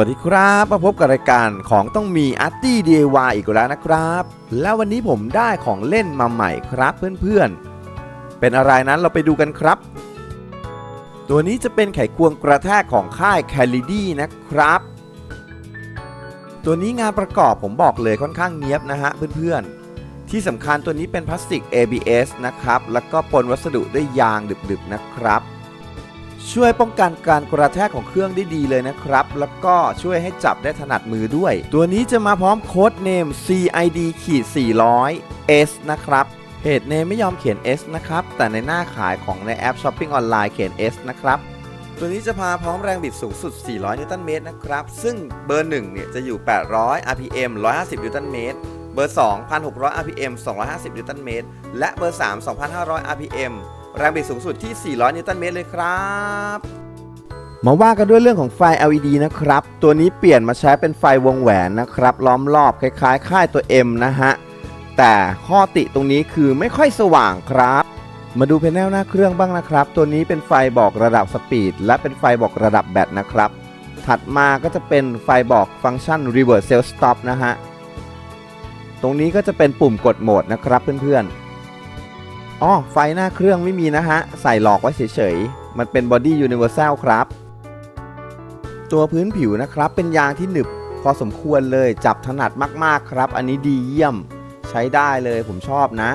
วัสดีครับมาพบกับรายการของต้องมี a r t ตี้ DIY อีกแล้วนะครับ แล้ววันนี้ผมได้ของเล่นมาใหม่ครับเพื่อนๆ เป็นอะไรนั้นเราไปดูกันครับ ตัวนี้จะเป็นไขควงกระแทกของค่าย c a l i d y นะครับ ตัวนี้งานประกอบผมบอกเลยค่อนข้างเนียบนะฮะเพื่อนๆ ที่สำคัญตัวนี้เป็นพลาสติก ABS นะครับ แล้วก็ปนวัสดุด้วยยางดึบๆนะครับ ช่วยป้องกันการกระแทกของเครื่องได้ดีเลยนะครับ แล้วก็ช่วยให้จับได้ถนัดมือด้วย ตัวนี้จะมาพร้อมโค้ดเนม CID ขีด400 S นะครับเพจเนมไม่ยอมเขียน S นะครับ แต่ในหน้าขายของในแอปช้อปปิ้งออนไลน์เขียน S นะครับตัวนี้จะพาพร้อมแรงบิดสูงสุด 400 นิวตันเมตรนะครับ ซึ่งเบอร์ 1 เนี่ยจะอยู่ 800 RPM 150 นิวตันเมตร เบอร์ 2 1,600 RPM 250 นิวตันเมตร และเบอร์ 3 2,500 RPM แรงบิดสูงสุดที่ 400 นิวตันเมตรเลยครับมาว่ากันด้วยเรื่องของไฟ LED นะครับ ตัวนี้เปลี่ยนมาใช้เป็นไฟวงแหวนนะครับ ล้อมรอบคล้ายๆ ค่ายตัว M นะฮะ แต่ข้อติตรงนี้คือไม่ค่อยสว่างครับ มาดูแผนลหน้าเครื่องบ้างนะครับ ตัวนี้เป็นไฟบอกระดับสปีด และเป็นไฟบอกระดับแบตนะครับ ถัดมาก็จะเป็นไฟบอกฟังก์ชัน reverse self stop นะฮะ ตรงนี้ก็จะเป็นปุ่มกดโหมดนะครับเพื่อนๆ อ๋อไฟหน้าเครื่องไม่มีนะฮะ ใส่หลอกไว้เฉยๆ มันเป็น body universal ครับ ตัวพื้นผิวนะครับ เป็นยางที่หนึบพอสมควรเลยจับถนัดมากๆครับ อันนี้ดีเยี่ยมใช้ได้เลยผมชอบนะ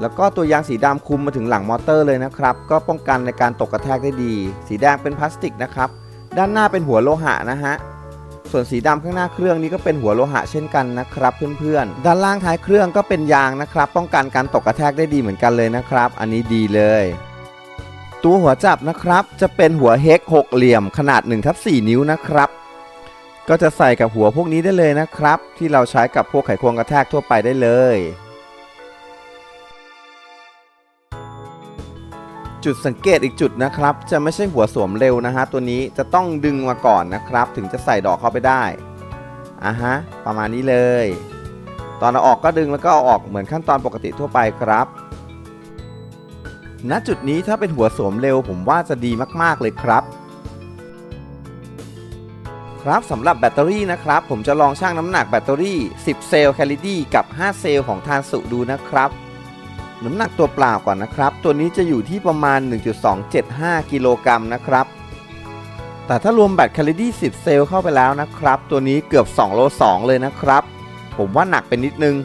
แล้วก็ตัวยางสีดำคุมมาถึงหลังมอเตอร์เลยนะครับ ก็ป้องกันในการตกกระแทกได้ดี สีแดงเป็นพลาสติกนะครับ ด้านหน้าเป็นหัวโลหะนะฮะ ส่วนสีดำข้างหน้าเครื่องนี้ก็เป็นหัวโลหะเช่นกันนะครับเพื่อนๆ ด้านล่างท้ายเครื่องก็เป็นยางนะครับ ป้องกันการตกกระแทกได้ดีเหมือนกันเลยนะครับ อันนี้ดีเลย ตัวหัวจับนะครับจะเป็นหัวเฮกหกเหลี่ยมขนาด1ทับ4นิ้วนะครับก็จะใส่กับหัวพวกนี้ได้เลยนะครับ ที่เราใช้กับพวกไขควงกระแทกทั่วไปได้เลย จุดสังเกตอีกจุดนะครับ จะไม่ใช่หัวสวมเร็วนะฮะ ตัวนี้จะต้องดึงมาก่อนนะครับ ถึงจะใส่ดอกเข้าไปได้อะฮะ ประมาณนี้เลย ตอนเอาออกก็ดึงแล้วก็เอาออกเหมือนขั้นตอนปกติทั่วไปครับณจุดนี้ถ้าเป็นหัวสวมเร็วผมว่าจะดีมาก ๆ เลยครับ ครับสำหรับแบตเตอรี่นะครับ ผมจะลองชั่งน้ำหนักแบตเตอรี่ 10 เซลล์แคลิดี้กับ 5 เซลล์ของทานสุดูนะครับ น้ำหนักตัวเปล่าก่อนนะครับ ตัวนี้จะอยู่ที่ประมาณ 1.275 กิโลกรัมนะครับ แต่ถ้ารวมแบตแคลิดี้10 เซลล์เข้าไปแล้วนะครับ ตัวนี้เกือบ 2 โล 2 เลยนะครับ ผมว่าหนักไปนิดนึง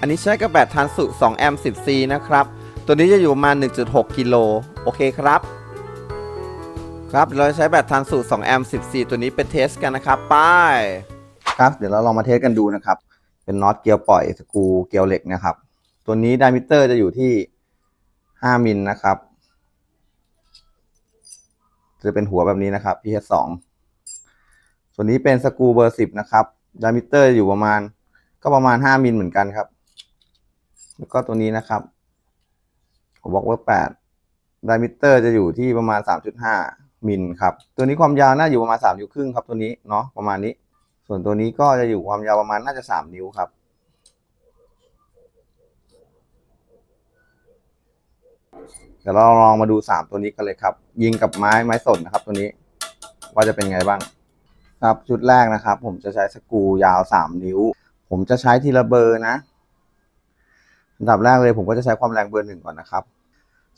อันนี้ใช้กับแบตทานสุ2แอมป์ 10C นะครับ ตัวนี้จะอยู่ประมาณ 1.6 กิโล โอเคครับ ครับเราใช้แบตทานสู2แอมป์14ตัวนี้เป็นเทสกันนะครับไปครับ เดี๋ยวเราลองมาเทสกันดูนะครับ เป็นน็อตเกียวปล่อยสกูเกียวเหล็กนะครับ ตัวนี้ไดมิเตอร์จะอยู่ที่ 5 มิลนะครับ จะเป็นหัวแบบนี้นะครับ PS2 ส่วนนี้เป็นสกูเบอร์ 10 นะครับไดมิเตอร์อยู่ประมาณก็ประมาณ 5 มิลเหมือนกันครับ แล้วก็ตัวนี้นะครับผมบอกว่า8ไดมิเตอร์จะอยู่ที่ประมาณ 3.5 มิลครับ ตัวนี้ความยาวน่าอยู่ประมาณ3นิ้วครึ่งครับตัวนี้เนาะประมาณนี้ ส่วนตัวนี้ก็จะอยู่ความยาวประมาณน่าจะ 3 นิ้วครับ เดี๋ยวเราลองมาดู3ตัวนี้กันเลยครับ ยิงกับไม้ไม้สนนะครับ ตัวนี้ ว่าจะเป็นไงบ้าง ครับชุดแรกนะครับ ผมจะใช้สกูยาว3นิ้ว ผมจะใช้ทีละเบอร์นะอันดับแรกเลยผมก็จะใช้ความแรงเบอร์หนึ่งก่อนนะครับ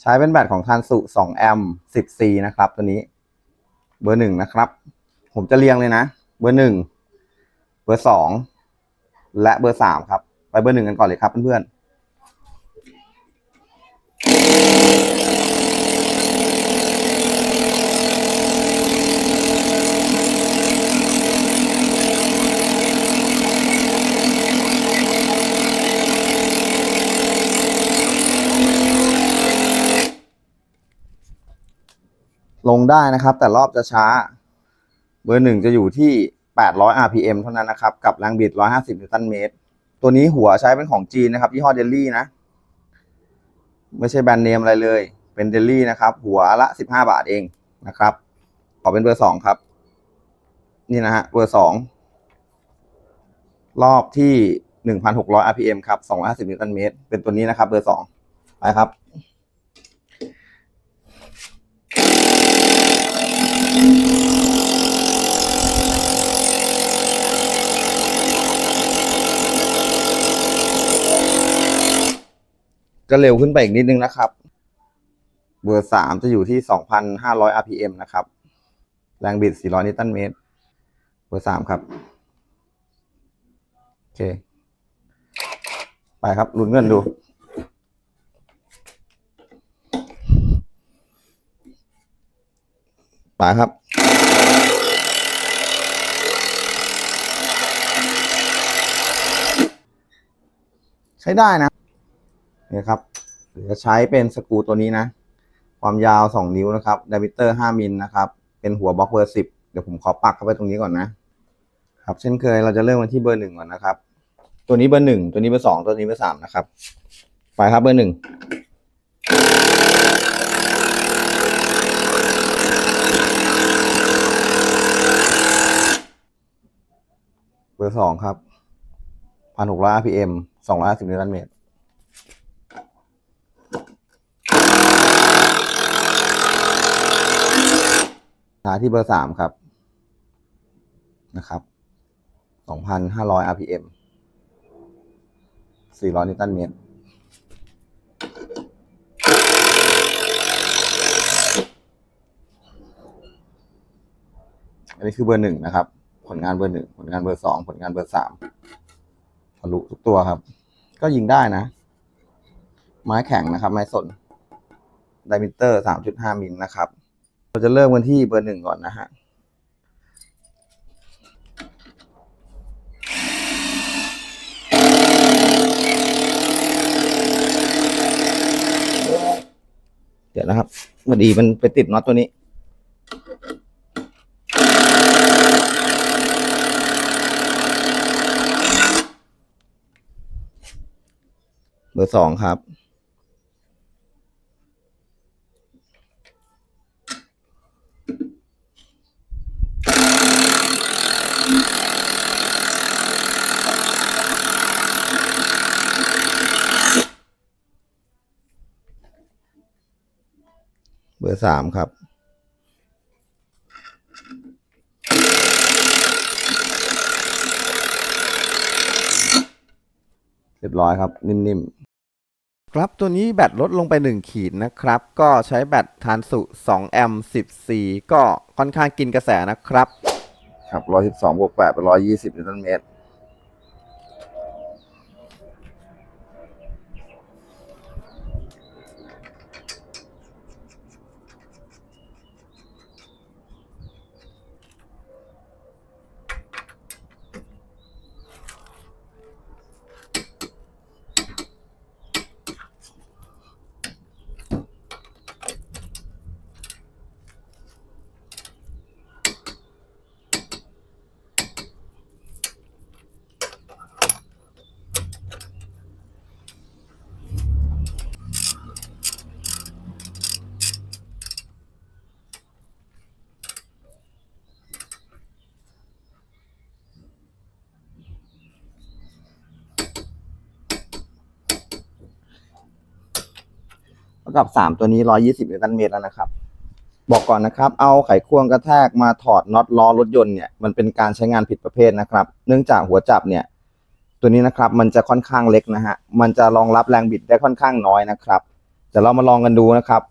ใช้เป็นแบตของทันสุ2แอมป์ 10C นะครับ ตัวนี้ เบอร์หนึ่งนะครับ ผมจะเรียงเลยนะ เบอร์หนึ่งเบอร์สองและเบอร์สามครับ ไปเบอร์หนึ่งกันก่อนเลยครับเพื่อนๆ ลงได้นะครับ แต่รอบจะช้า เบอร์หนึ่งจะอยู่ที่ 800 RPM เท่านั้นนะครับ กับแรงบิด 150 นิวตันเมตร ตัวนี้หัวใช้เป็นของจีนนะครับยี่ห้อเดลลี่นะ ไม่ใช่แบรนด์เนมอะไรเลย เป็นเดลลี่นะครับ หัวละ 15 บาทเองนะครับ ขอเป็นเบอร์สองครับ นี่นะฮะ เบอร์สอง รอบที่ 1,600 RPM ครับ 250 นิวตันเมตร เป็นตัวนี้นะครับ เบอร์สองไปครับ ก็เร็วขึ้นไปอีกนิดนึงนะครับ เบอร์สามจะอยู่ที่ 2,500 rpm นะครับ แรงบิด 400 นิวตันเมตร เบอร์สามครับ โอเค ไปครับลุ้นเงินดูไปครับใช้ได้นะ นี่ยครับจะใช้เป็นสกูตัวนี้นะ ความยาว 2 นิ้วนะครับด i มิเตอร์ 5มิลนะครับ เป็นหัวบล็อกเบอร์ 10 เดี๋ยวผมขอปักเข้าไปตรงนี้ก่อนนะ ครับเช่นเคยเราจะเริ่มกันที่เบอร์หนึ่งก่อนนะครับ ตัวนี้เบอร์หนึ่งตัวนี้เบอร์สองตัวนี้เบอร์สามนะครับ ไปครับเบอร์หนึ่งเบอร์สองครับพันหกร้อย rpm สองร้อยสิบนิวตันเมตร หาที่เบอร์สามครับ นะครับสองพันห้าร้อย rpm สี่ร้อยนิวตันเมตร อันนี้คือเบอร์หนึ่งนะครับ ผลงานเบอร์หนึ่งผลงานเบอร์สองผลงานเบอร์สามทะลุทุกตัวครับ ก็ยิงได้นะ ไม้แข็งนะครับ ไม้สน ไดมิเตอร์สามจุดห้ามิลนะครับ เราจะเริ่มกันที่เบอร์หนึ่งก่อนนะฮะเดี๋ยวนะครับพอดีมันไปติดน็อตตัวนี้เบอร์สองครับ อร์สามครับ เรียบร้อยครับ นิ่มๆ ครับตัวนี้แบตลดลงไป 1 ขีดนะครับ ก็ใช้แบตทานสุ2แอมป์10 C ก็ค่อนข้างกินกระแสนะครับ ครับ 112บวก8เป็น120นิวตันเมตร เท่ากับ3ตัวนี้120นิวตันเมตรแล้วนะครับ บอกก่อนนะครับ เอาไขควงกระแทกมาถอดน็อตล้อรถยนต์เนี่ยมันเป็นการใช้งานผิดประเภทนะครับ เนื่องจากหัวจับเนี่ย ตัวนี้นะครับมันจะค่อนข้างเล็กนะฮะมันจะรองรับแรงบิดได้ค่อนข้างน้อยนะครับเดี๋ยวเรามาลองกันดูนะครับ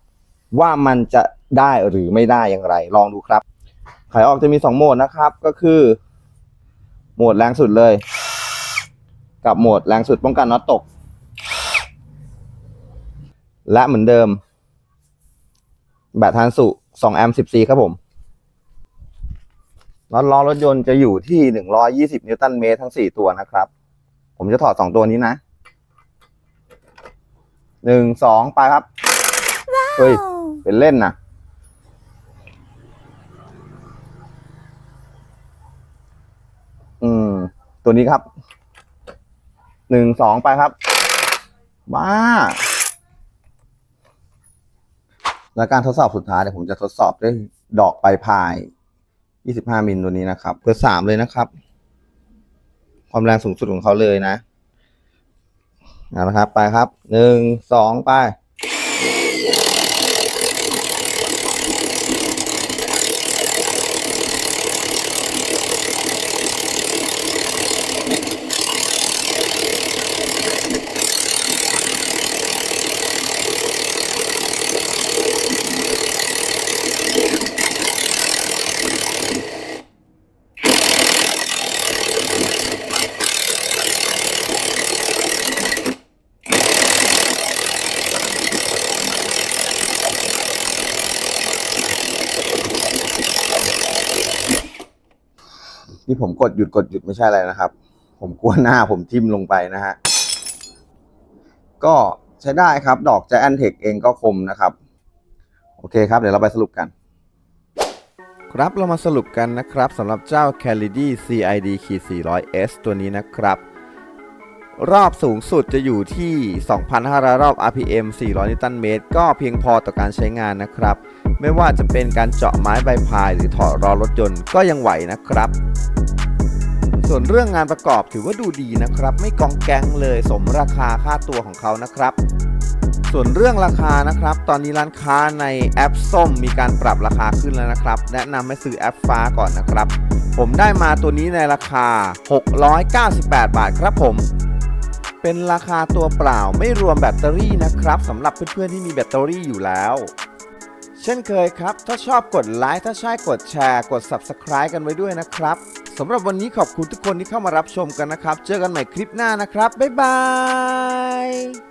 ว่ามันจะได้หรือไม่ได้อย่างไร ลองดูครับ ไขออกจะมี2โหมดนะครับ ก็คือโหมดแรงสุดเลย กับโหมดแรงสุดป้องกันน็อตตก และเหมือนเดิม แบตทานสุ2แอมป์ 10C ครับผมน็อตล้อรถยนต์จะอยู่ที่ 120 นิวตันเมตรทั้ง 4 ตัวนะครับ ผมจะถอด 2 ตัวนี้นะหนึ่งสองไปครับ เฮ้ย เป็นเล่นนะอืม ตัวนี้ครับหนึ่งสองไปครับบ้า และการทดสอบสุดท้ายเดี๋ยวผมจะทดสอบด้วยดอกปลายพาย 25 มิลตัวนี้นะครับเบอร์สามเลยนะครับ ความแรงสูงสุดของเขาเลยนะเอาละครับ ไปครับหนึ่งสองไป ที่ผมกดหยุดกดหยุดไม่ใช่อะไรนะครับ ผมกลัวหน้าผมทิ่มลงไปนะฮะ ก็ใช้ได้ครับ ดอก g i a n t e c h เองก็คมนะครับ โอเคครับ เดี๋ยวเราไปสรุปกัน ครับเรามาสรุปกันนะครับสำหรับเจ้า c a l i d y CID 400S ตัวนี้นะครับ รอบสูงสุดจะอยู่ที่ 2,500 รอบ RPM 400 นิวตันเมตร ก็เพียงพอต่อการใช้งานนะครับ ไม่ว่าจะเป็นการเจาะไม้ใบพายหรือถอดล้อรถยนต์ก็ยังไหวนะครับ ส่วนเรื่องงานประกอบถือว่าดูดีนะครับ ไม่กองแกงเลยสมราคาค่าตัวของเขานะครับ ส่วนเรื่องราคานะครับ ตอนนี้ร้านค้าในแอปส้มมีการปรับราคาขึ้นแล้วนะครับ แนะนำให้ซื้อแอปฟ้าก่อนนะครับ ผมได้มาตัวนี้ในราคา 698 บาทครับผม เป็นราคาตัวเปล่าไม่รวมแบตเตอรี่นะครับสำหรับเพื่อนๆที่มีแบตเตอรี่อยู่แล้ว เช่นเคยครับ ถ้าชอบกดไลค์ถ้าใช่กดแชร์ กด Subscribe กันไว้ด้วยนะครับสำหรับวันนี้ขอบคุณทุกคนที่เข้ามารับชมกันนะครับ เจอกันใหม่คลิปหน้านะครับ บ๊ายบาย